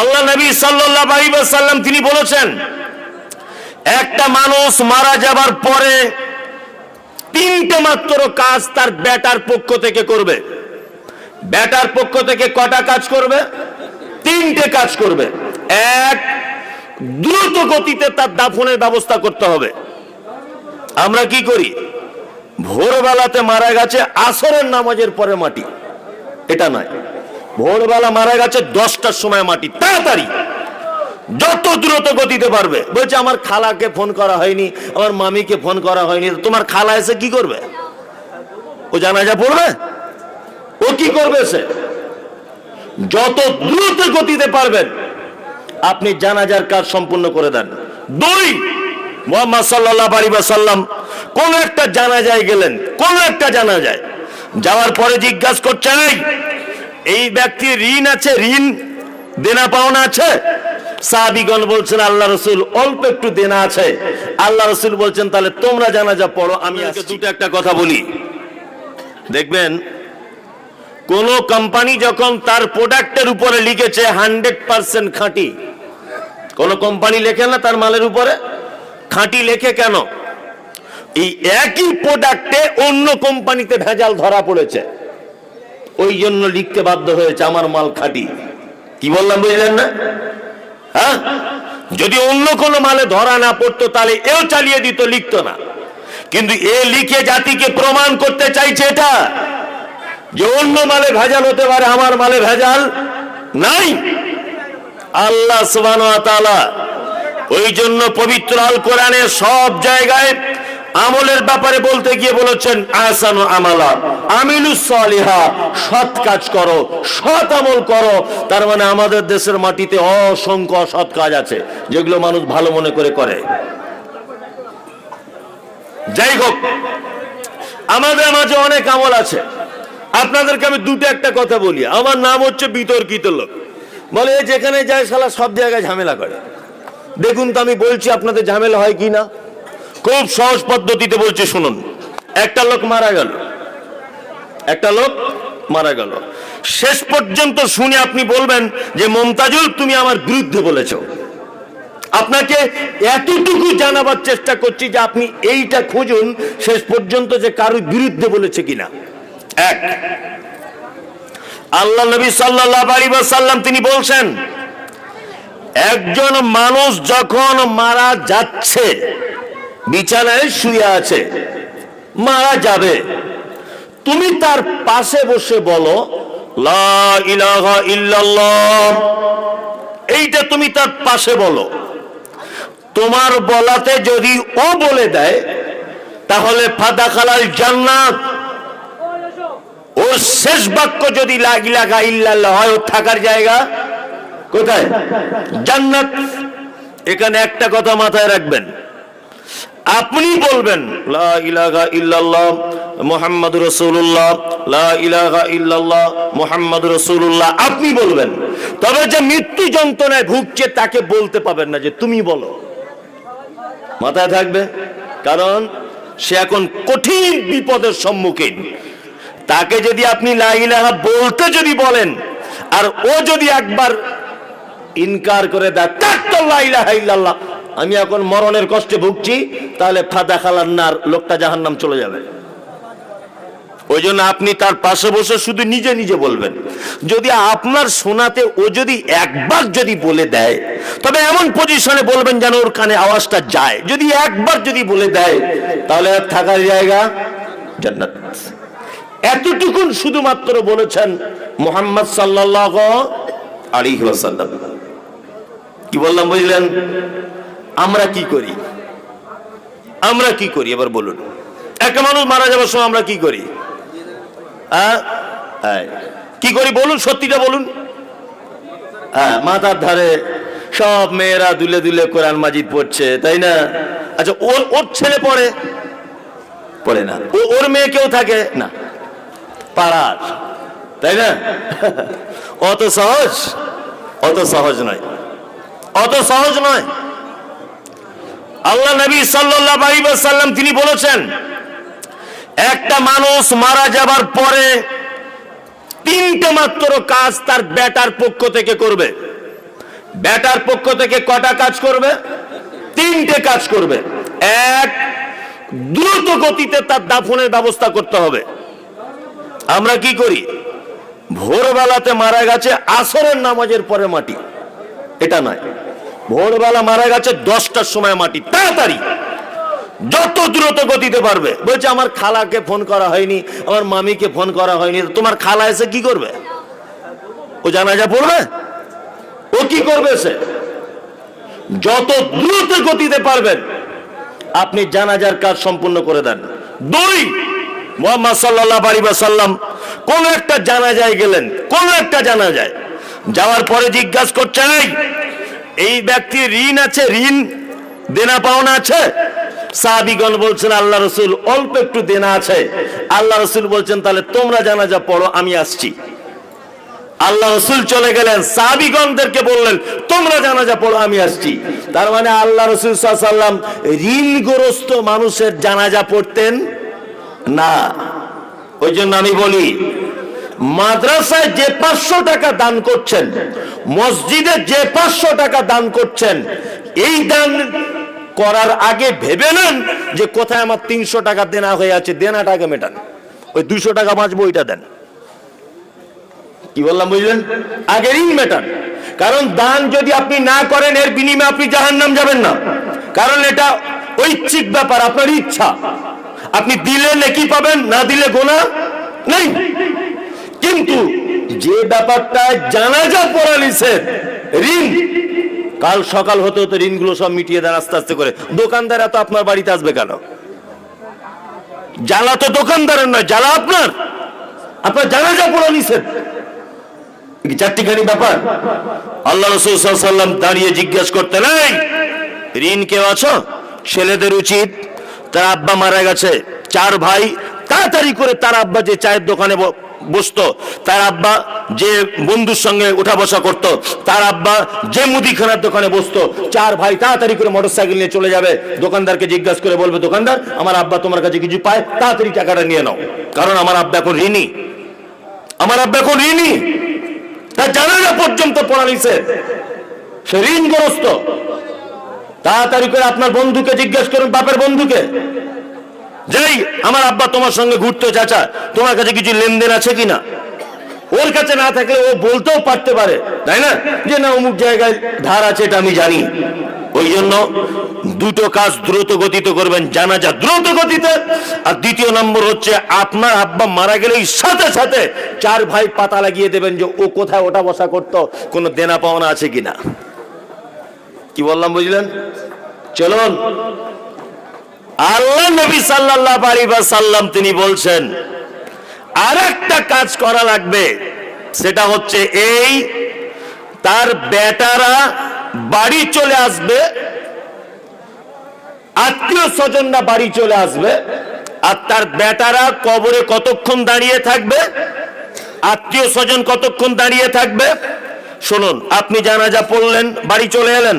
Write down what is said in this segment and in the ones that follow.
আল্লাহ নবী সাল্লাল্লাহু আলাইহি ওয়াসাল্লাম তিনি বলেছেন, একটা মানুষ মারা যাবার পরে তিনটে মাত্র কাজ তার বেটার পক্ষ থেকে করবে। বেটার পক্ষ থেকে কটা কাজ করবে? তিনটে কাজ করবে। এক, দ্রুত গতিতে তার দাফনের ব্যবস্থা করতে হবে। আমরা কি করি? ভোরবেলাতে মারা গেছে, আসরের নামাজের পরে মাটি। এটা নয়। ভোরবেলা মারা গেছে দশটার সময় মাটি, তাড়াতাড়ি। যত দ্রুত গতিতে পারবে। বলছে, আমার খালাকে ফোন করা হয়নি, আমার মামিকে ফোন করা হয়নি তোমার খালা এসে কি করবে? ও জানাজা পড়বে? ও কি করবে সে? যত দ্রুত গতিতে পারবেন, আপনি জানাজার কাজ সম্পূর্ণ করে দেন। দুই মোহাম্মদ সাল্লাহ আলী সাল্লাম কোন একটা জানাজায় গেলেন, কোন একটা জানাজায়। যাওয়ার পরে জিজ্ঞাসা করছে "এই, ব্যক্তির ঋণ আছে ঋণ দেনা পাওনা আছে। সাহাবিগণ বলছেন আল্লাহ রসুল অল্প একটু দেনা আছে। আল্লাহ রসুল বলছেন তাহলে তোমরা জানা যা পড়ো আমি আজকে দুটো একটা কথা বলি। দেখবেন কোন কোম্পানি যখন তার প্রোডাক্টের উপরে লিখেছে হান্ড্রেড পার্সেন্ট খাঁটি। কোন কোম্পানি লেখে না তার মালের উপরে? খাঁটি লেখে কেন? এই একই প্রোডাক্টে অন্য কোম্পানিতে ভেজাল ধরা পড়েছে। ওই জন্য লিখতে বাধ্য হয়েছে আমার মাল খাঁটি। কি বললাম বুঝলেন না? হ্যাঁ? যদি অন্য কোনো মালে ধরা না পড়তো, তাহলে এও চালিয়ে দিত, লিখতো না। কিন্তু এ লিখে জাতিকে প্রমাণ করতে চাইছে এটা, যে অন্য মালে ভেজাল হতে পারে, আমার মালে ভেজাল নাই। আল্লাহ তাআলা ওই জন্য পবিত্র আল কোরআনে সব জায়গায় আমলের ব্যাপারে বলতে গিয়ে বলেছেন, আহসানু আমালা, আমিলুস সালিহা, সৎ কাজ করো, সৎ আমল করো। তার মানে আমাদের দেশের মাটিতে অসংখ্য সৎ কাজ আছে, যেগুলো মানুষ ভালো মনে করে করে। যাই হোক, আমাদের মাঝে অনেক আমল আছে। আপনাদেরকে আমি দুটো একটা কথা বলি। আমার নাম হচ্ছে বিতর্কিত লোক। বলে যেখানে যায় শালা সব জায়গায় ঝামেলা করে। দেখুন তো আমি বলছি, আপনাদের ঝামেলা হয় কি না? খুব সহজ পদ্ধতিতে বলছি, শুনুন। একটা লোক মারা গেল। একটা লোক মারা গেল। শেষ পর্যন্ত শুনে আপনি বলবেন যে, মমতাজুল, তুমি আমার বিরুদ্ধে বলেছ। আপনাকে এতটুকু জানাবার চেষ্টা করছি যে, আপনি এইটা খুঁজুন, শেষ পর্যন্ত যে কারোর বিরুদ্ধে বলেছে কিনা। এক, আল্লাহ নবী সাল্লাল্লাহু আলাইহি ওয়াসাল্লাম তিনি বলছেন, একজন মানুষ যখন মারা যাচ্ছে বিছানায় শুয়ে আছে। মারা যাবে। তুমি তার পাশে বসে বলো এইটা তুমি তার পাশে বলো। তোমার বলাতে যদি ও বলে দেয়, তাহলে ফাদা খালাল জান্নাত। ওর শেষ বাক্য যদি লাগিলাগা ইল্লাল্লাহ হয়, ওর থাকার জায়গা কোথায়? জান্নাত। এখানে একটা কথা মাথায় রাখবেন। আপনি বলবেন, লা ইল্লাল্লাহ মুহাম্মদ রাসূলুল্লাহ, লা ইল্লাল্লাহ মুহাম্মদ আপনি বলবেন। তবে যে মৃত্যু যন্ত্রণায় ভুগছে তাকে বলতে পাবেন না যে, তুমি বলো। মাথায় থাকবে? কারণ সে এখন কঠিন বিপদের সম্মুখীন। তাকে যদি আপনি লা ইলাহা বলতে যদি বলেন, আর ও যদি একবার ইনকার করে দেয়, তার তো লা ইলাহা ইল্লাল্লাহ। আমি এখন মরণের কষ্টে ভুগছি, তাহলে ফাদা খালান্নার লোকটা জাহান্নাম চলে যাবে। ওই জন্য আপনি তার পাশে বসে শুধু নিজে নিজে বলবেন। যদি আপনার শোনাতে ও যদি একবার যদি বলে দেয়, তবে এমন পজিশনে বলবেন যেন ওর কানে আওয়াজটা যায়। যদি একবার যদি বলে দেয়, তাহলে আর থাকার জায়গা জান্নাত। এতটুকুন শুধুমাত্র বলেছেন মোহাম্মদ সাল্লাহ আলাইহি ওয়াসাল্লাম। কি বললাম বুঝলেন? আমরা কি করি? আমরা কি করি? এবার বলুন। একটা মানুষ মারা যাবার সময় আমরা কি করি? হ্যাঁ? হ্যাঁ। কি করি বলুন? সত্যিটা বলুন। হ্যাঁ মাথার ধারে সব মেয়েরা দুলে দুলে কোরআন মাজিদ পড়ছে, তাই না? আচ্ছা ওর ওর ছেলে পড়ে? পড়ে না। ও, ওর মেয়ে কেউ থাকে? না। পাড়ার, তাই না? অত সহজ? অত সহজ নয়। অত সহজ নয়। আল্লাহ নবী ওয়াসাল্লাম তিনি বলেছেন, একটা মানুষ মারা যাবার পরে তিনটে মাত্র কাজ তার বেটার পক্ষ থেকে করবে। বেটার পক্ষ থেকে কটা কাজ করবে? তিনটে কাজ করবে। এক, দ্রুত গতিতে তার দাফনের ব্যবস্থা করতে হবে। আমরা কি করি? ভোরবেলাতে মারা গেছে আসরের নামাজের পরে মাটি। এটা নয়। ভোরবেলা মারা গেছে দশটার সময় মাটি, তাড়াতাড়ি। যত দ্রুত গতিতে পারবে। বলছে, আমার খালাকে ফোন করা হয়নি, আমার মামিকে ফোন করা হয়নি, তোমার খালা এসে কি করবে? ও জানাজা পড়বে? ও কি করবে সে? যত দ্রুত গতিতে পারবেন, আপনি জানাজার কাজ সম্পূর্ণ করে দেন। দুই, মোহাম্মদ সাল্লাহ আলী সাল্লাম কোন একটা জানাজায় গেলেন, কোন একটা জানাজায়। যাওয়ার পরে জিজ্ঞাসা করছে "এই, ব্যক্তির ঋণ আছে ঋণ দেনা পাওনা আছে। সাহাবিগণ বলছেন আল্লাহ রসুল অল্প একটু দেনা আছে। আল্লাহ রসুল বলছেন তাহলে তোমরা জানাজা পড়ো আমি আসছি। আল্লাহ রসুল চলে গেলেন। সাহাবিগণদেরকে বললেন তোমরা জানাজা পড়ো আমি আসছি। তার মানে আল্লাহ রসুল সাল্লাম ঋণগ্রস্ত মানুষের জানাজা পড়তেন না। ওই জন্য আমি বলি মাদ্রাসায় যে পাঁচশো টাকা দান করছেন, মসজিদে যে পাঁচশো টাকা দান করছেন, এই দান করার আগে ভেবে নেন যে কোথায় আমার তিনশো টাকা দেনা হয়ে আছে, দেনাটাকে মেটান। ওই দুশো টাকা বাঁচবো, ওইটা দেন। কি বললাম, বুঝলেন? আগে ঋণ মেটান। কারণ দান যদি আপনি না করেন, এর বিনিময়ে আপনি জাহান্নাম যাবেন না। কারণ এটা ঐচ্ছিক ব্যাপার, আপনার ইচ্ছা। আপনি দিলে নেকি পাবেন, না দিলে গোনা নেই। কিন্তু যে ব্যাপারটা জানাজা পড়া নিষেধ, ঋণ। কাল সকাল হতে হতে ঋণগুলো সব মিটিয়ে দেন আস্তে আস্তে করে। দোকানদার এত আপনার বাড়িতে আসবে কেন? জ্বালা তো দোকানদারের নয়, জ্বালা আপনার। আপনার জানাজা পড়া কি চারটিখানি ব্যাপার? আল্লাহ রসুল সাল্লাম দাঁড়িয়ে জিজ্ঞাসা করতে নাই, ঋণ কেউ আছো? ছেলেদের উচিত, তার আব্বা মারা গেছে, চার ভাই, তাড়াতাড়ি করে তার আব্বা যে চায়ের দোকানে বসতো তার আব্বা যে বন্ধুর সঙ্গে উঠা বসা করতো, তার আব্বা যে মুদিখানার দোকানে বসতো, চার ভাই তাড়াতাড়ি করে মোটরসাইকেল নিয়ে চলে যাবে, দোকানদারকে জিজ্ঞাসা করে বলবে, দোকানদার, আমার আব্বা তোমার কাছে কিছু পায়, তাড়াতাড়ি টাকাটা নিয়ে নাও। কারণ আমার আব্বা এখন ঋণী। আমার আব্বা এখন ঋণী। তার জানাজা পর্যন্ত পড়া নিষেধ সে ঋণগ্রস্ত। তাড়াতাড়ি করে আপনার বন্ধুকে জিজ্ঞেস করুন, বাপের বন্ধুকে। যাই, আমার আব্বা তোমার সঙ্গে ঘুরতে, চাচা। তোমার কাছে কিছু লেনদেন আছে কিনা ওর কাছে না থাকলে ও বলতেও পারতে পারে, তাই না? যে না, অমুক জায়গায় ধার আছে, এটা আমি জানি। ওই জন্য দুটো কাজ দ্রুত গতিতে করবেন জানা যা দ্রুত গতিতে। আর দ্বিতীয় নম্বর হচ্ছে, আপনার আব্বা মারা গেলেই সাথে সাথে চার ভাই পাতা লাগিয়ে দেবেন যে ও কোথায় ওটা বসা করতো, কোনো দেনা পাওনা আছে কিনা কি বললাম, বুঝলেন? চলুন। আল্লাহ নবী আলাইহি সাল্লাম তিনি বলছেন আর কাজ করা লাগবে, সেটা হচ্ছে এই তার বেটারা বাড়ি চলে আসবে, আত্মীয় স্বজনরা বাড়ি চলে আসবে, আর তার বেটারা কবরে কতক্ষণ দাঁড়িয়ে থাকবে, আত্মীয় স্বজন কতক্ষণ দাঁড়িয়ে থাকবে, শুনুন, আপনি জানাজা পড়লেন, বাড়ি চলে এলেন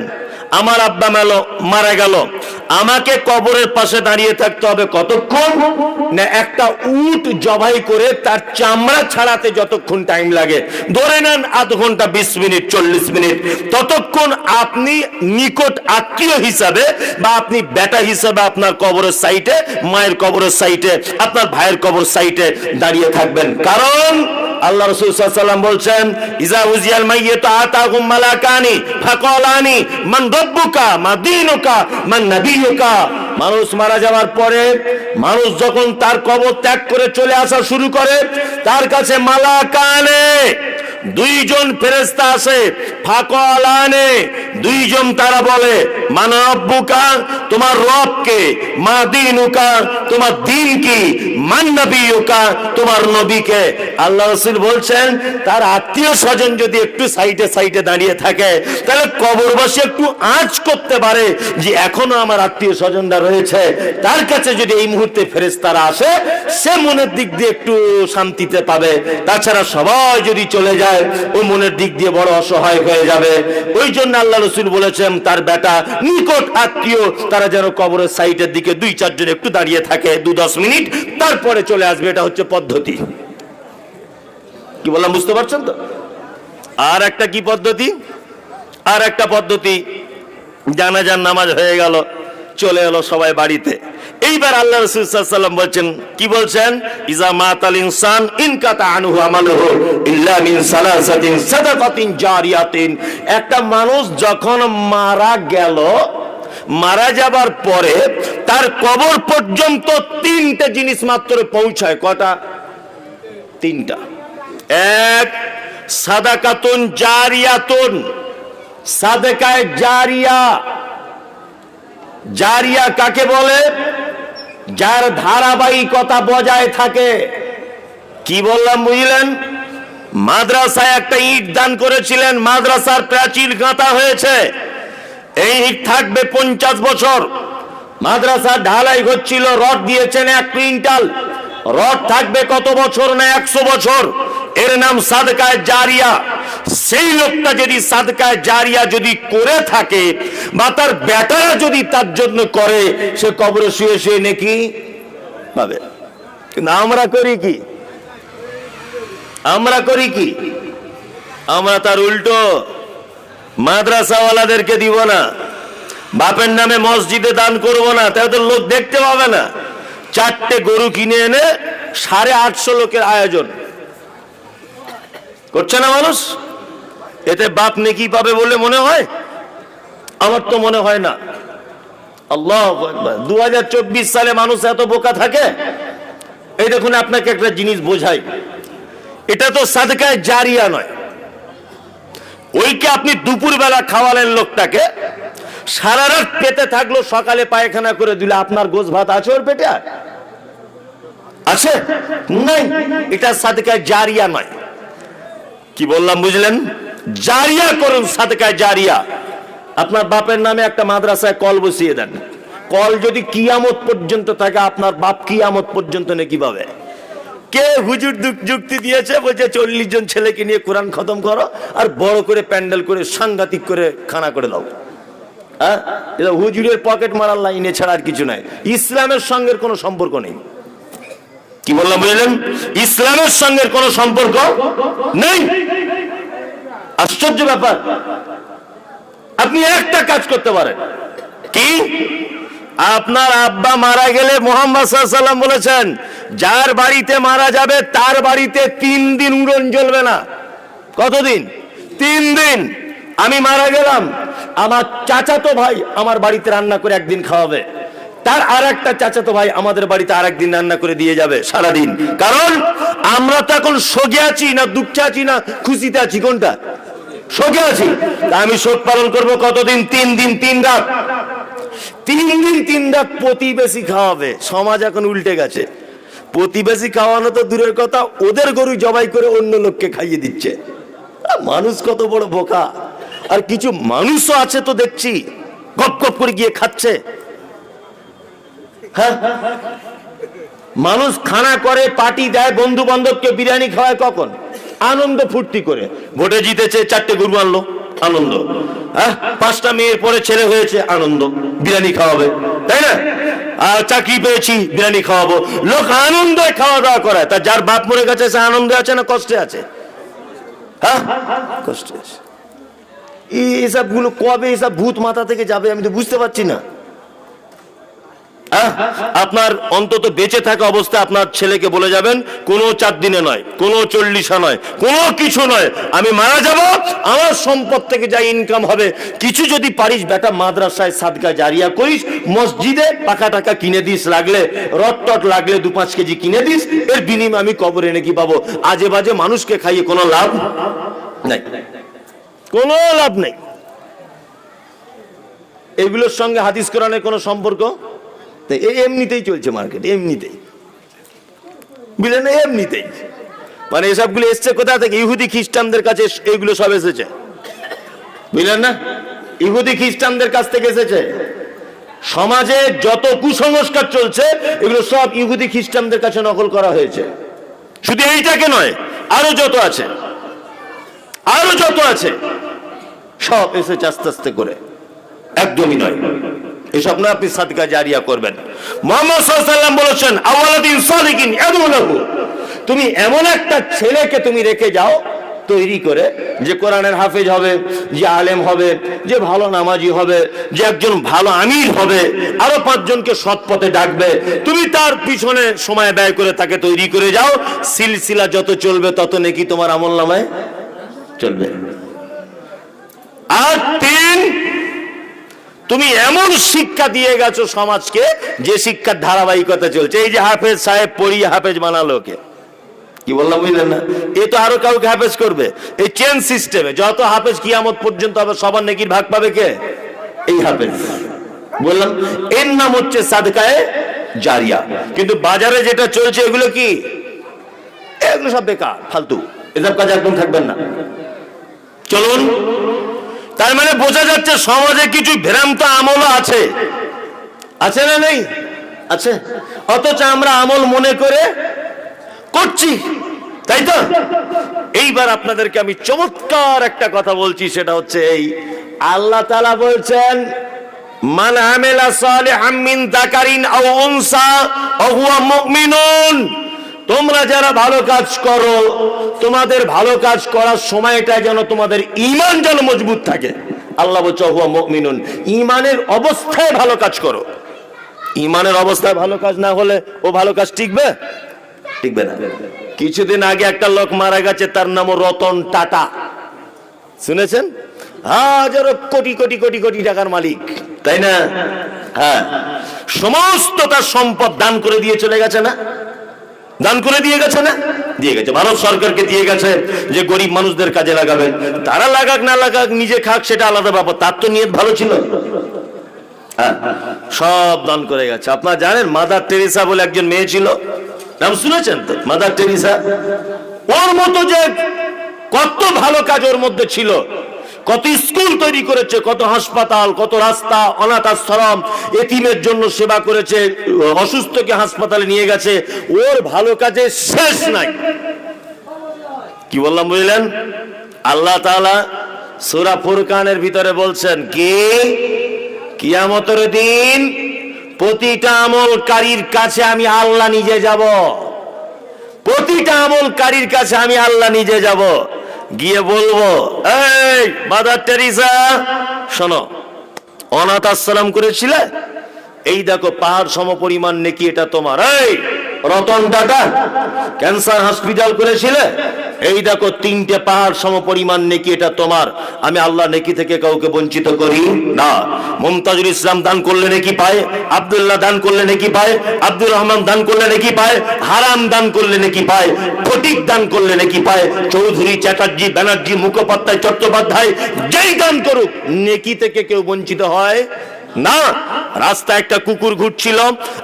আমার আব্বা মেলো মারা গেল। আমাকে কবরের পাশে দাঁড়িয়ে থাকতে হবে কতক্ষণ? না, একটা উট জবাই করে তার চামড়া ছাড়াতে যতক্ষণ টাইম লাগে। ধরে নেন আধ ঘণ্টা বিশ মিনিট, চল্লিশ মিনিট। ততক্ষণ আপনি নিকট আত্মীয় হিসাবে বা আপনি বেটা হিসাবে আপনার কবরের সাইটে মায়ের কবরের সাইটে আপনার ভাইয়ের কবর সাইটে দাঁড়িয়ে থাকবেন। কারণ আল্লাহ রসুল সাল্লাম বলছেন ইজা উজিয়াল মাইয়ে তো আতাহুম মালাকানি ফাকলানি, মান রব্বুকা, মা দিনুকা, মান নাবিয়ুকা। মানুষ মারা যাওয়ার পরে মানুষ যখন তার কবর ত্যাগ করে চলে আসা শুরু করে, তার কাছে মালাকানে। দুইজন ফেরেস্তা আসে ফাকলানে দুইজন তারা বলে মানবুকা তোমার রবকে, মা দিনুকা, তোমার দিন কি মান নবীকা তোমার নবীকে। আল্লাহ রসুল বলছেন, তার আত্মীয় স্বজন যদি একটু সাইডে সাইডে দাঁড়িয়ে থাকে, তাহলে কবরবাসী একটু আঁচ করতে পারে যে এখনও আমার আত্মীয় স্বজনরা রয়েছে। তার কাছে যদি এই মুহূর্তে ফেরেস্তারা আসে, সে মনের দিক দিয়ে একটু শান্তিতে পাবে। তাছাড়া সবাই যদি চলে যায় ও মনের দিক দিয়ে বড় অসহায় হয়ে যাবে। ওই জন্য আল্লাহ রসুল বলেছেন, তার বেটা নিকট আত্মীয়, তারা যেন কবরের সাইডের দিকে দুই চারজন একটু দাঁড়িয়ে থাকে, দু দশ মিনিট, তারপরে চলে আসবে। এটা হচ্ছে পদ্ধতি। কি বললাম, বুঝতে পারছেন তো? আর একটা কি পদ্ধতি? আর একটা পদ্ধতি। জানাজার নামাজ হয়ে গেল, চলে এলো সবাই বাড়িতে। এইবার আল্লাহ রসুলাম বলছেন, কি বলছেন? ইজা ইনসান ইনকাতা ইল্লা মিন সালাসাতিন সাদাকাতিন জারিয়াতিন। একটা মানুষ যখন মারা গেল, মারা যাবার পরে তার কবর পর্যন্ত তিনটে জিনিস মাত্র পৌঁছায়। কটা তিনটা। এক, সাদাকাতুন জারিয়াতুন। সাদেকায় জারিয়া। জারিয়া কাকে বলে? যার ধারাবাহিকতা বজায় থাকে। কি বললাম, বুঝলেন? মাদ্রাসায় একটা ইট দান করেছিলেন, মাদ্রাসার প্রাচীর গাঁথা হয়েছে। এই ইট থাকবে পঞ্চাশ বছর। মাদ্রাসা ঢালাই হচ্ছিল রথ দিয়েছেন এক কুইন্টাল। রথ থাকবে কত বছর না একশো বছর। এর নাম সাদকায় জারিয়া। সেই লোকটা যদি সাদকায় জারিয়া যদি করে থাকে বা তার বেটারা যদি তার জন্য করে, সে কবরে শুয়ে শুয়ে নাকি? পাবে কিন্তু আমরা করি কি? আমরা করি কি? আমরা তার উল্টো মাদ্রাসাওয়ালাদেরকে দিব না। বাপের নামে মসজিদে দান করব না তাই তো লোক দেখতে পাবে না। চারটে গরু কিনে এনে সাড়ে আটশো লোকের আয়োজন। করছে না মানুষ? এতে বাপ নেকি পাবে বলে মনে হয়? আমার তো মনে হয় না। আল্লাহ দু সালে মানুষ এত বোকা থাকে? এই দেখুন, আপনাকে একটা জিনিস বোঝাই। এটা তো সাদকায় জারিয়া নয়। ওইকে আপনি দুপুর বেলা খাওয়ালেন লোকটাকে সারা রাত পেতে থাকল, সকালে পায়খানা করে দিলে। আপনার গোছ ভাত আছে ওর পেটে? আছে? নাই। এটা সাদকায় জারিয়া নয়। কি বললাম বুঝলেন? জারিয়া করুন সাদকায় জারিয়া। আপনার বাপের নামে একটা মাদ্রাসায় কল বসিয়ে দেন। কল যদি কিয়ামত পর্যন্ত থাকে, আপনার বাপ কিয়ামত পর্যন্ত নাকি পাবে কে হুজুর যুক্তি দিয়েছে? বলছে, চল্লিশ জন ছেলেকে নিয়ে কোরআন খতম করো আর বড় করে প্যান্ডেল করে সাংঘাতিক করে খানা করে দাও। হ্যাঁ? হুজুরের পকেট মারার লাইনে ছাড়া আর কিছু নাই। ইসলামের সঙ্গে কোনো সম্পর্ক নেই। কি বললাম বুঝলেন? ইসলামের সঙ্গে কোনো সম্পর্ক নেই। আশ্চর্য ব্যাপার। আপনি একটা কাজ করতে পারেন। কি? আপনার আব্বা মারা গেলে মোহাম্মদ বলেছেন, যার বাড়িতে মারা যাবে, তার বাড়িতে তিন দিন উড়ন জ্বলবে না। কতদিন? তিন দিন। আমি মারা গেলাম। আমার চাচাতো ভাই আমার বাড়িতে রান্না করে একদিন খাওয়াবে। তার আর একটা চাচাতো ভাই আমাদের বাড়িতে আর একদিন রান্না করে দিয়ে যাবে সারাদিন। কারণ আমরা তো এখন শোকে আছি না দুঃখে আছি না খুশিতে আছি, কোনটা? শোকে আছি। আমি শোক পালন করব কতদিন? তিন দিন, তিন রাত। তিন দিন, তিন রাত প্রতিবেশী খাওয়াবে। সমাজ এখন উল্টে গেছে। প্রতিবেশী খাওয়ানো তো দূরের কথা, ওদের গরু জবাই করে অন্য লোককে খাইয়ে দিচ্ছে। মানুষ কত বড় বোকা। আর কিছু মানুষও আছে তো দেখছি, গপ গপ করে গিয়ে খাচ্ছে। মানুষ খানা করে, পার্টি দেয় বন্ধু বান্ধবকে বিরিয়ানি খাওয়ায় কখন? আনন্দ ফুর্তি করে। ভোটে জিতেছে, চারটে গরু আনলো, আনন্দ। হ্যাঁ? পাঁচটা মেয়ের পরে ছেলে হয়েছে, আনন্দ। বিরিয়ানি খাওয়াবে, তাই না? আর চাকরি পেয়েছি, বিরিয়ানি খাওয়াবো। লোক আনন্দে খাওয়া দাওয়া করায় তা যার বাপ মরে গেছে, সে আনন্দে আছে না কষ্টে আছে? হ্যাঁ? কষ্টে আছে। এই এসবগুলো কবে এসব ভূত মাথা থেকে যাবে আমি তো বুঝতে পারছি না। আহ, আপনার অন্তত বেঁচে থাকা অবস্থায় আপনার ছেলেকে বলে যাবেন কোনো চার দিনে নয় কোনো চল্লিশা নয় কোনো কিছু নয়। আমি মারা যাব আমার সম্পদ থেকে যা ইনকাম হবে কিছু যদি পারিস বেটা মাদ্রাসায় সাদকা জারিয়া করিস মসজিদে পাকা টাকা কিনে দিস লাগলে রট টট লাগলে দু পাঁচ কেজি কিনে দিস এর বিনিময়ে আমি কবর এনে কি পাবো? আজে বাজে মানুষকে খাইয়ে কোনো লাভ নাই। কোনো লাভ নেই। এগুলোর সঙ্গে হাদিস কোরআনের কোনো সম্পর্ক? তো এই এমনিতেই চলছে মার্কেট এমনিতেই। বুঝলেন? এমনিতেই। মানে এসবগুলো এসছে কোথা থেকে? ইহুদি খ্রিস্টানদের কাছে এইগুলো সব এসেছে। বুঝলেন না? ইহুদি খ্রিস্টানদের কাছ থেকে এসেছে। সমাজে যত কুসংস্কার চলছে, এগুলো সব ইহুদি খ্রিস্টানদের কাছে নকল করা হয়েছে। শুধু এইটাকে নয়, আরও যত আছে। আরও যত আছে, সব এসেছে আস্তে আস্তে করে। একদমই নয়। এসব না আপনি সাদকা জারিয়া করবেন। মোহাম্মদ সাল্লাম বলেছেন আওয়ালাদিন সালিকিন এদুলাহু তুমি এমন একটা ছেলেকে তুমি রেখে যাও, তৈরি করে যে কোরআনের হাফেজ হবে, যে আলেম হবে, যে ভালো নামাজি হবে, যে একজন ভালো আমির হবে, আরও পাঁচজনকে সৎ পথে ডাকবে। তুমি তার পিছনে সময় ব্যয় করে তাকে তৈরি করে যাও, সিলসিলা যত চলবে তত নাকি তোমার আমল নামায় চলবে। আর তিন তুমি এমন শিক্ষা দিয়ে গেছো সমাজকে যে শিক্ষার ধারাবাহিকতা চলছে। এই যে হাফেজ সাহেব পড়িয়ে হাফেজ বানালো কে বললাম বুঝলেন না? এ তো আরও কাউকে হাফেজ করবে। এই চেন সিস্টেমে যত হাফেজ কিয়ামত পর্যন্ত হবে, সবার নেকির ভাগ পাবে কে? এই হাফেজ। বললাম, এর নাম হচ্ছে সাদকায়ে জারিয়া। কিন্তু বাজারে যেটা চলছে, এগুলো কি? এগুলো সব বেকার, ফালতু। এসব কাজে একদম থাকবেন না। চলুন। তার মানে বোঝা যাচ্ছে সমাজে কিছু ভ্রান্ত আমলও আছে। আছে না নেই? আছে। অথচ আমরা আমল মনে করে করছি। তাই তো? এইবার আপনাদেরকে আমি চমৎকার একটা কথা বলছি, সেটা হচ্ছে এই, আল্লাহ তালা বলছেন, মান আমেলা সালিহাম মিন যাকারিন আও উনসা ওয়া হুয়া মুমিনুন। তোমরা যারা ভালো কাজ করো, তোমাদের ভালো কাজ করার সময়টা যেন তোমাদের ঈমান যেন মজবুত থাকে। আল্লাহ মুমিনুন। ঈমানের অবস্থায় ভালো কাজ করো। ঈমানের অবস্থায় ভালো কাজ না হলে ও ভালো কাজ টিকবে? টিকবে না। কিছুদিন আগে একটা লোক মারা গেছে, তার নাম রতন টাটা। শুনেছেন? হাজারো কোটি কোটি কোটি কোটি টাকার মালিক। তাই না? হ্যাঁ। সমস্ত তার সম্পদ দান করে দিয়ে চলে গেছে না? দান করে দিয়ে গেছে না? দিয়ে গেছে। ভারত সরকারকে দিয়ে গেছে যে গরিব মানুষদের কাজে লাগাবেন তারা লাগাক না লাগাক নিজে খাক সেটা আলাদা ব্যাপার। তার তো নিয়ত ভালো ছিল। হ্যাঁ, সব দান করে গেছে। আপনারা জানেন মাদার টেরিসা বলে একজন মেয়ে ছিল। নাম শুনেছেন তো? Mother Teresa. ওর মতো যে কত ভালো কাজ ওর মধ্যে ছিল। কত স্কুল তৈরি করেছে, কত হাসপাতাল, কত রাস্তা, অনাথ আশ্রম, এতিমের জন্য সেবা করেছে, অসুস্থকে হাসপাতালে নিয়ে গেছে, ওর ভালো কাজে শেষ নাই। কি বললাম বুঝলেন? আল্লাহ তাআলা সূরা ফুরকানের ভিতরে বলছেন, কি? কিয়ামতের দিন প্রতিটা আমলকারীর কাছে আমি আল্লাহ নিজে যাব। প্রতিটা আমলকারীর কাছে আমি আল্লাহ নিজে যাব। গিয়ে বলব, এই, মাদার টেরিসা শোনো, অনাথ আশ্রম করেছিলে? এই দেখো পাহাড় সম পরিমাণ নেকি এটা তোমার। এই রতন টাটা ক্যান্সার হসপিটাল করেছিলে? এই দেখো তিনটে পাহাড় সম পরিমাণ নেকি এটা তোমার। আমি আল্লাহ নেকি থেকে কাউকে বঞ্চিত করি না। মমতাজুল ইসলাম দান করলে নাকি পায়, আব্দুল্লাহ দান করলে নাকি পায়, আব্দুর রহমান দান করলে নাকি পায়, হারাম দান করলে নাকি পায়, ফটিক দান করলে নাকি পায়। চৌধুরী চ্যাটার্জি, ব্যানার্জি, মুখোপাধ্যায়, চট্টোপাধ্যায়, যেই দান করুক, নেকি থেকে কেউ বঞ্চিত হয়। না রাস্তা একটা কুকুর ঘুরছিল।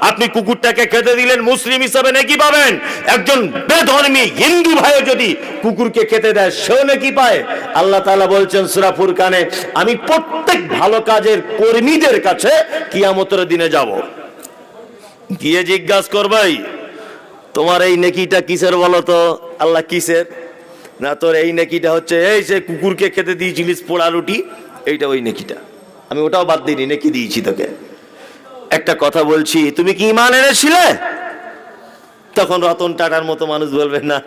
আপনি কুকুরটাকে খেতে দিলেন, মুসলিম হিসাবে নাকি পাবেন? একজন বেধর্মী হিন্দু ভাইও যদি কুকুরকে খেতে দেয়, সেও নাকি পায়? আল্লাহ তাআলা বলছেন সূরা কানে আমি প্রত্যেক ভালো কাজের কর্মীদের কাছে কিয়ামতের দিনে যাব। গিয়ে জিজ্ঞাসা করবাই তোমার এই নেকিটা কিসের বলো তো? আল্লাহ কিসের? না, তোর এই নেকিটা হচ্ছে, এই যে কুকুরকে খেতে দিয়েছিলিস পোড়া রুটি, এইটা ওই নেকিটা। আমি ওটাও বাদ দিইনি, নেকি দিয়েছি তোকে। একটা কথা বলছি, তুমি কি ইমান এনেছিলে? তখন রতন টাটার মতো মানুষ বলবে, না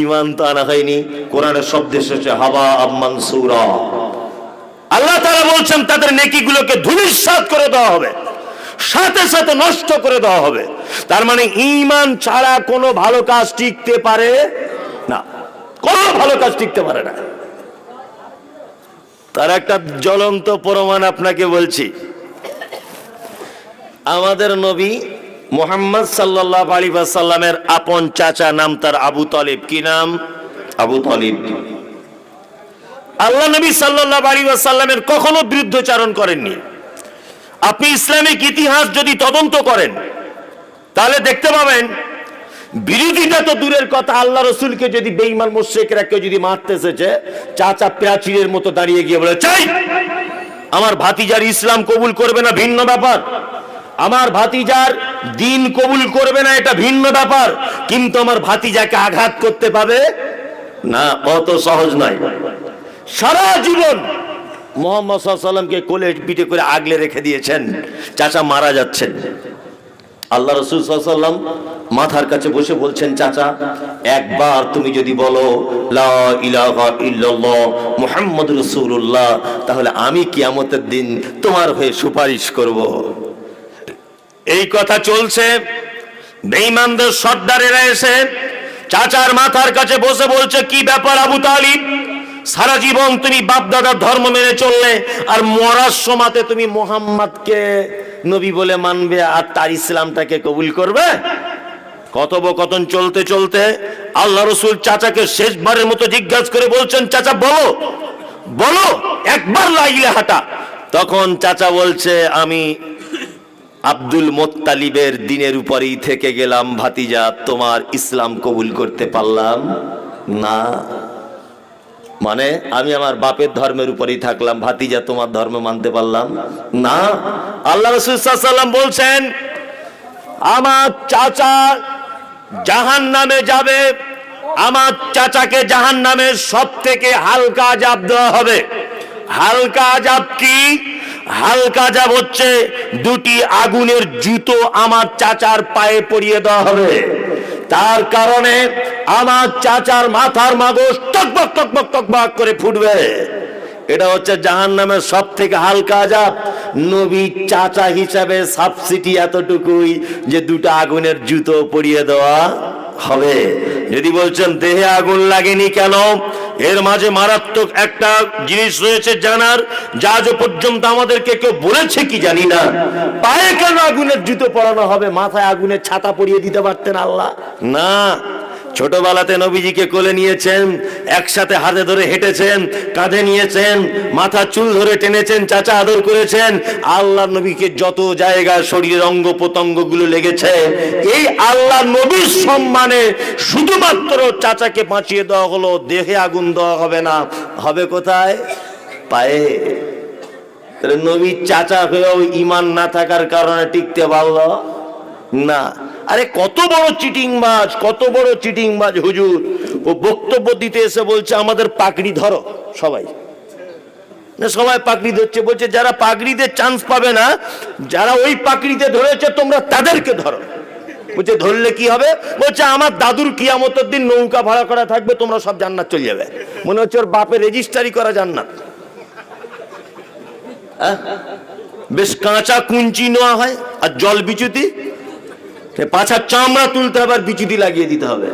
ইমান তো আনা হয়নি। কোরআনের শব্দ এসেছে, হাবা আম্মান সুরা আল্লাহ তারা বলছেন, তাদের নেকিগুলোকে ধূলিসাৎ করে দেওয়া হবে। সাথে সাথে নষ্ট করে দেওয়া হবে। তার মানে ইমান ছাড়া কোনো ভালো কাজ টিকতে পারে না। কোনো ভালো কাজ টিকতে পারে না। তার একটা জ্বলন্ত প্রমাণ আপনাকে বলছি। আমাদের নবী মোহাম্মদ সাল্লাহ আলী সাল্লামের আপন চাচা নাম তার আবু তলিব। কি নাম? আবু তলিব। আল্লাহ নবী সাল্লাহ আলী সাল্লামের কখনো বিরুদ্ধচারণ করেননি। আপনি ইসলামিক ইতিহাস যদি তদন্ত করেন তাহলে দেখতে পাবেন বিরোধিতা তো দূরের কথা, আল্লাহ রসুলকে যদি বেইমান মোশেকরা কেউ যদি মারতে এসেছে চাচা প্রাচীরের মতো দাঁড়িয়ে গিয়ে বলে, চাই! আমার ভাতিজার ইসলাম কবুল করবে না, ভিন্ন ব্যাপার। আমার ভাতিজার দিন কবুল করবে না, এটা ভিন্ন ব্যাপার। কিন্তু আমার ভাতিজাকে আঘাত করতে পাবে না অত সহজ নয়। সারা জীবন মোহাম্মদ সাল্লামকে কোলে পিঠে করে আগলে রেখে দিয়েছেন। চাচা মারা যাচ্ছেন। আল্লাহ রসুল মাথার কাছে বসে বলছেন, চাচা, একবার তুমি যদি বলো মুহাম্মদ রাসূলুল্লাহ, তাহলে আমি কিয়ামতের দিন তোমার হয়ে সুপারিশ করব। এই কথা চলছে। বেঈমানদের সর্দারেরা এসে চাচার মাথার কাছে বসে বলছে, কি ব্যাপার আবু তালিব? সারা জীবন তুমি বাপ দাদার ধর্ম মেনে চললে, আর মরার সমাতে তুমি মোহাম্মদকে নবী বলে মানবে, আর তার ইসলামটাকে কবুল করবে? কথোপকথন চলতে চলতে আল্লাহ রসুল চাচাকে শেষবারের মতো জিজ্ঞাসা করে বলছেন, চাচা, বলো বলো, একবার লাগিলে হাঁটা তখন চাচা বলছে, আমি আব্দুল মোত্তালিবের দিনের উপরেই থেকে গেলাম, ভাতিজা, তোমার ইসলাম কবুল করতে পারলাম না। মানে আমি আমার বাপের ধর্মের উপরেই থাকলাম, ভাতিজা তোমার ধর্ম মানতে পারলাম। না, আল্লাহ রসুল্লাম বলছেন, আমার চাচা জাহান নামে যাবে, আমার চাচাকে জাহান নামে সব থেকে হালকা আজাব দেওয়া হবে। হালকা আজাব কি? হালকা আজাব হচ্ছে দুটি আগুনের জুতো আমার চাচার পায়ে পরিয়ে দেওয়া হবে। তার কারণে আমার চাচার মাথার মাগজ টকবক টকবক টকবক করে ফুটবে। এটা হচ্ছে জাহান নামের সব থেকে হালকা আজাব। নবী চাচা হিসাবে সাবসিডি এতটুকুই যে দুটো আগুনের জুতো পরিয়ে দেওয়া হবে। যদি বলছেন, দেহে আগুন লাগেনি কেন? এর মাঝে মারাত্মক একটা জিনিস রয়েছে জানার, যা যে পর্যন্ত আমাদেরকে কেউ বলেছে কি জানি না। পায়ে কেন আগুনের জুতো পরানো হবে? মাথায় আগুনের ছাতা পরিয়ে দিতে পারতেন আল্লাহ। না ছোটবেলাতে নবীজিকে কোলে নিয়েছেন, একসাথে হাতে ধরে হেঁটেছেন, কাঁধে নিয়েছেন, মাথা চুল ধরে টেনেছেন, চাচা আদর করেছেন, আল্লাহ নবীকে যত জায়গায় শরীরের অঙ্গ প্রত্যঙ্গগুলো লেগেছে, এই আল্লাহ নবীর সম্মানে শুধুমাত্র চাচাকে বাঁচিয়ে দেওয়া হলো, দেহে আগুন দেওয়া হবে না, হবে কোথায়? পায়ে। নবীর চাচা হয়েও ইমান না থাকার কারণে টিকতে পারল? না। আরে কত বড় চিটিং মাছ কত বড় চিটিং মাছ হুজুর। ও বক্তব্য দিতে এসে বলছে, আমাদের পাকড়ি ধরো সবাই। না, সবাই পাকড়ি ধরছে, বলছে, যারা পাকড়িতে চান্স পাবে না, যারা ওই পাকড়িতে ধরেছে, তোমরা তাদেরকে ধরো। বলছে, ধরলে কি হবে? বলছে, আমার দাদুর কিয়ামতের দিন নৌকা ভাড়া করা থাকবে, তোমরা সব জান্নাত চলে যাবে। মনে হচ্ছে ওর বাপে রেজিস্টারি করা জান্নাত? বেশ কাঁচা কুঞ্চি নেওয়া হয়, আর জল বিচুতি পাছার চামড়া তুলতে হবে আর বিচুতি লাগিয়ে দিতে হবে।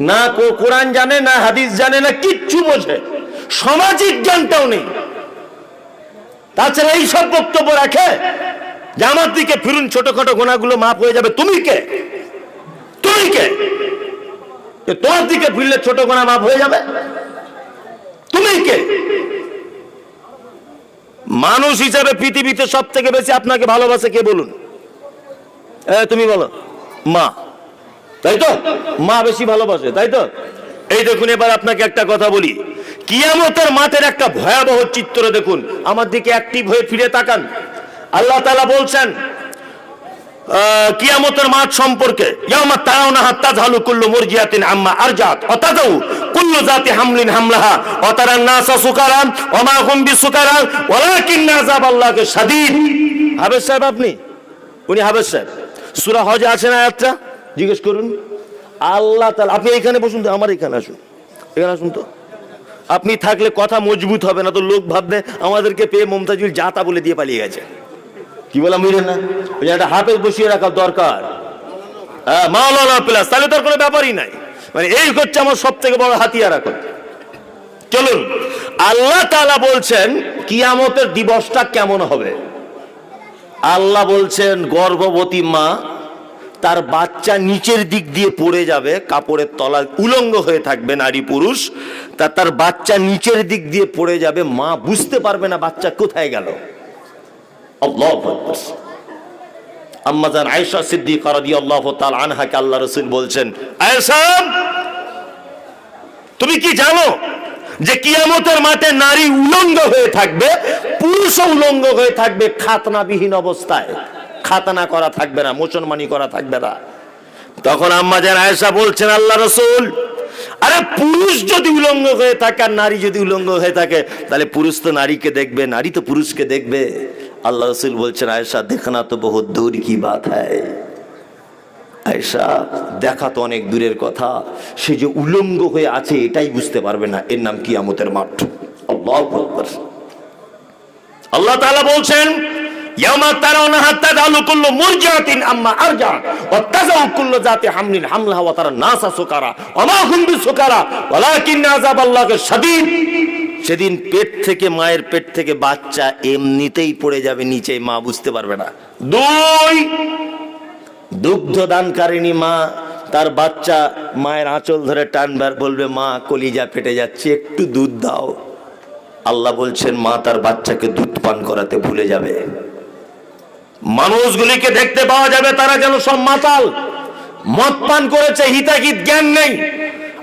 না কোরআন জানে, না হাদিস জানে, না কিচ্ছু বোঝে। সামাজিক জ্ঞানটাও নেই। তাছাড়া এই সব বক্তব্য রাখে যে আমার দিকে ফিরুন, ছোটখাটো গোনাগুলো মাপ হয়ে যাবে। তুমি কে? তুমি কে? তোমার দিকে ফিরলে ছোট গোনা মাপ হয়ে যাবে? তুমি কে? মানুষ হিসাবে পৃথিবীতে সব থেকে বেশি আপনাকে ভালোবাসে কে বলুন? তুমি বলো। মা। তাই তো? মা বেশি ভালোবাসে, তাই তো? এই দেখুন, এবার আপনাকে একটা কথা বলি। কিয়ামতের মাঠের একটা ভয়াবহ চিত্র দেখুন। আমার দিকে অ্যাক্টিভ হয়ে ফিরে তাকান। আল্লাহ তাআলা বলছেন কিয়ামতের মাঠ সম্পর্কে ইয়ামা তারাউনা হাত্তা ঝালু কুল্লু মুরজিয়াতিন আম্মা আরজাত, অতাদাউ কুল্লু জাতি হামলিন হামলাহা, অতারান নাসা সুকারান, ওমা হুম বিসুকারা ওয়ালাকিন আযাব আল্লাহকে শাদীদ। হাবেজ সাহেব আপনি? উনি হাবেজ সাহেব। সূরা হজে আছে না আয়াতটা? জিজ্ঞেস করুন। আল্লাহ তাআলা আপনি এখানে বসুন তো, আমার এখানে আসুন। এখানে আসুন তো। আপনি থাকলে কথা মজবুত হবে না তো লোক ভাববে আমাদেরকে পেয়ে মমতাজুল জাতা বলে দিয়ে পালিয়ে গেছে। কি বললাম, বুঝলেন না? ওই একটা হাফেজ বসিয়ে রাখা দরকার। হ্যাঁ মাওলানা প্লাস, তাহলে তোর কোনো ব্যাপারই নাই। মানে এই হচ্ছে আমার সব থেকে বড় হাতিয়ার এখন চলুন, আল্লাহ তাআলা বলছেন কিয়ামতের দিবসটা কেমন হবে? আল্লাহ বলছেন, গর্ভবতী মা, তার বাচ্চা নিচের দিক দিয়ে পড়ে যাবে, কাপড়ের তলায় উলঙ্গ হয়ে থাকবে নারী পুরুষ, তা তার বাচ্চা নিচের দিক দিয়ে পড়ে যাবে। মা বুঝতে পারবে না বাচ্চা কোথায় গেল। আনহাকে আল্লাহ রাসূল বলছেন তুমি কি জানো যে কিয়ামতের মাঠে নারী উলঙ্গ হয়ে থাকবে, পুরুষও উলঙ্গ হয়ে থাকবে খাতনাবিহীন অবস্থায়। খাতনা করা থাকবে না, মুসলমানি করা থাকবে না। তখন আম্মাজান আয়েশা বলছেন, আল্লাহ রসুল, আরে পুরুষ যদি উলঙ্গ হয়ে থাকে আর নারী যদি উলঙ্গ হয়ে থাকে, তাহলে পুরুষ তো নারীকে দেখবে, নারী তো পুরুষকে দেখবে। আল্লাহ রসুল বলছেন, আয়েশা, দেখনা তো বহু দূর কি বাত হ্যায়। আয়েশা, দেখা তো অনেক দূরের কথা। সে যে উলঙ্গ হয়ে আছে, এটাই বুঝতে পারবে না। এর নাম কিয়ামতের মাঠ। আল্লাহ আল্লাহ তাআলা বলছেন সেদিন পেট থেকে, মায়ের পেট থেকে বাচ্চা এমনিতেই পড়ে যাবে, নিচে মা বুঝতে পারবে না। দুই দুগ্ধ দানকারিনী মা, তার বাচ্চা মায়ের আঁচল ধরে টানবার বলবে, মা, কলিজা ফেটে যাচ্ছে, একটু দুধ দাও। আল্লাহ বলছেন, মা, তার বাচ্চাকে দুধ পান করাতে ভুলে যাবে। মানুষগুলিকে দেখতে পাওয়া যাবে, তারা যেন সব মাতাল। মদ পান করেছে, হিতাহিত জ্ঞান নেই।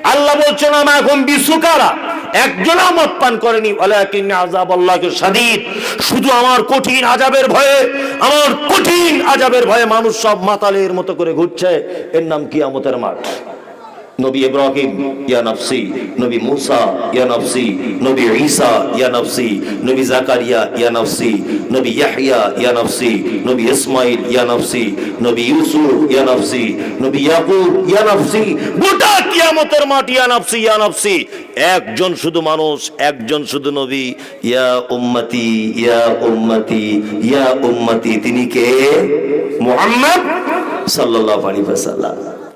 আল্লাহ বলছেন আমার এখন বিশ্বকারা একজনও মত পান করেনি। ওয়ালাকিন আল্লাহকে শাদীদ। শুধু আমার কঠিন আজাবের ভয়ে, আমার কঠিন আজাবের ভয়ে মানুষ সব মাতালের মতো করে ঘুরছে। এর নাম কিয়ামতের মাঠ। নবী ইব্রাহিম, ইয়া নফসি। নবী মুসা, ইয়া নফসি। নবী ঈসা, ইয়া নফসি। নবী জাকারিয়া, ইয়া নফসি। নবী ইয়াহইয়া, ইয়া নফসি। নবী ইসমাইল ইয়া নফসি। নবী ইউসুফ, ইয়া নফসি। নবী ইয়াকুব, ইয়া নফসি। গোটা কিয়ামতের মাঠ ইয়া নফসি ইয়া নফসি। একজন শুধু মানুষ, একজন শুধু নবী। ইয়া উম্মতি ইয়া উম্মতি ইয়া উম্মতি। তিনি কে? মুহাম্মদ সাল্লাল্লাহু আলাইহি ওয়াসাল্লাম।